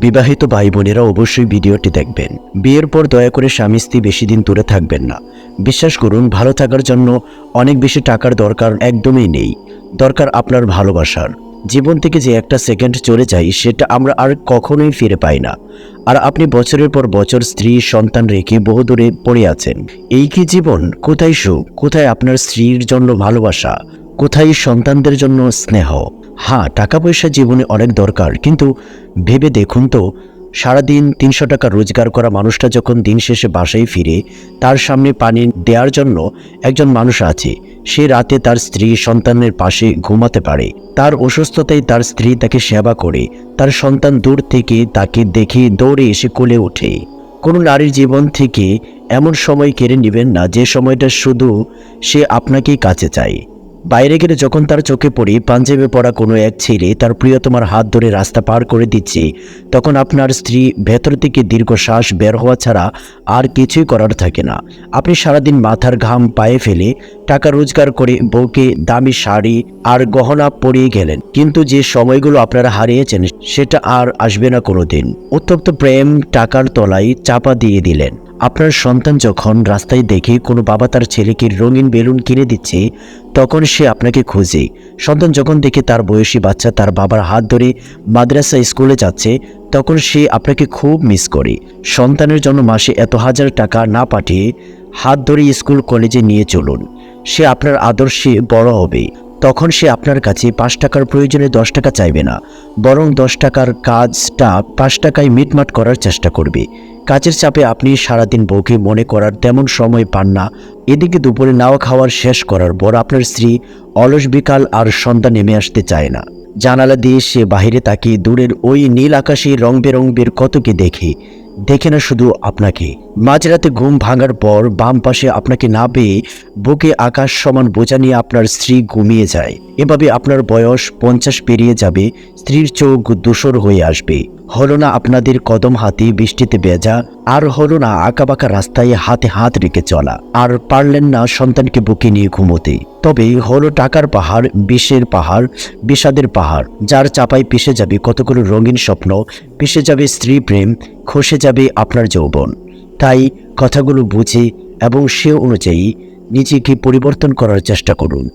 বিবাহিত ভাই বোনেরা অবশ্যই ভিডিওটি দেখবেন। বিয়ের পর দয়া করে স্বামী স্ত্রী বেশি দিন দূরে থাকবেন না। বিশ্বাস করুন, ভালো থাকার জন্য অনেক বেশি টাকার দরকার একদমই নেই। দরকার আপনার ভালোবাসার। জীবন থেকে যে একটা সেকেন্ড চলে যায়, সেটা আমরা আর কখনোই ফিরে পাই না। আর আপনি বছরের পর বছর স্ত্রী, সন্তান রেখে বহু দূরে পড়ে আছেন। এই কি জীবন? কোথায় সুখ? কোথায় আপনার স্ত্রীর জন্য ভালোবাসা? কোথায় সন্তানদের জন্য স্নেহ? হ্যাঁ টাকা পয়সা জীবনে অনেক দরকার, কিন্তু ভেবে দেখুন তো, সারাদিন তিনশো টাকা রোজগার করা মানুষটা যখন দিন শেষে বাসায় ফিরে, তার সামনে পানি দেওয়ার জন্য একজন মানুষ আছে। সে রাতে তার স্ত্রী সন্তানের পাশে ঘুমাতে পারে। তার অসুস্থতায় তার স্ত্রী তাকে সেবা করে। তার সন্তান দূর থেকে তাকে দেখে দৌড়ে এসে কোলে ওঠে। কোনো নারীর জীবন থেকে এমন সময় কেড়ে নেবেন না যে সময়টা শুধু সে আপনাকেই কাছে চায়। বাইরে গেলে যখন তার চোখে পড়ি, পাঞ্জাবে পড়া কোনো এক ছেলে তার প্রিয়তমার হাত ধরে রাস্তা পার করে দিচ্ছে। তখন আপনার স্ত্রী ভেতর থেকে দীর্ঘশ্বাস বের হওয়া ছাড়া আর কিছুই করার থাকে না। আপনি সারাদিন মাথার ঘাম পায়ে ফেলে টাকা রোজগার করে বউকে দামি শাড়ি আর গহনা পরিয়ে গেলেন। কিন্তু যে সময়গুলো আপনারা হারিয়েছেন, সেটা আর আসবে না কোনোদিন। উত্তপ্ত প্রেম টাকার তলায় চাপা দিয়ে দিলেন। আপনার সন্তান যখন রাস্তায় দেখে কোনো বাবা তার ছেলেকে রঙিন বেলুন কিনে দিচ্ছে, তখন সে আপনাকে খোঁজে। সন্তান যখন দেখে তার বয়সী বাচ্চা তার বাবার হাত ধরে মাদ্রাসা স্কুলে যাচ্ছে, তখন সে আপনাকে খুব মিস করে। সন্তানের জন্য মাসে এত হাজার টাকা না পাঠিয়ে হাত ধরে স্কুল কলেজে নিয়ে চলুন। সে আপনার আদর্শে বড় হবে। তখন সে আপনার কাছে পাঁচ টাকার প্রয়োজনে দশ টাকা চাইবে না, বরং দশ টাকার কাজটা পাঁচ টাকায় মিটমাট করার চেষ্টা করবে। কাজের চাপে আপনি সারাদিন বউকে মনে করার তেমন সময় পান না। এদিকে দুপুরে নাও খাওয়ার শেষ করার পর আপনার স্ত্রী অলস বিকাল আর সন্ধ্যা নেমে আসতে চায় না। জানালা দিয়ে সে বাহিরে তাকিয়ে দূরের ওই নীল আকাশে রং বেরঙের কতকে দেখে। দেখে না শুধু আপনাকে। মাঝরাতে ঘুম ভাঙার পর বাম পাশে আপনাকে না পেয়ে বুকে আকাশ সমান বোঝা নিয়ে আপনার স্ত্রী ঘুমিয়ে যায়। এভাবে আপনার বয়স পঞ্চাশ পেরিয়ে যাবে, স্ত্রীর চোখ দূষর হয়ে আসবে। হলো না আপনাদের কদম হাতে বৃষ্টিতে বেজা আর হলো না আঁকাবাঁকা রাস্তায় হাতে হাত রেখে চলা। আর পারলেন না সন্তানকে বুকে নিয়ে ঘুমোতে। তবে হলো টাকার পাহাড়, বিষের পাহাড়, বিষাদের পাহাড়, যার চাপায় পিষে যাবে কতগুলো রঙিন স্বপ্ন, পিষে যাবে স্ত্রী প্রেম, খসে যাবে আপনার যৌবন। তাই কথাগুলো বুঝে এবং সে অনুযায়ী নিজেকে পরিবর্তন করার চেষ্টা করুন।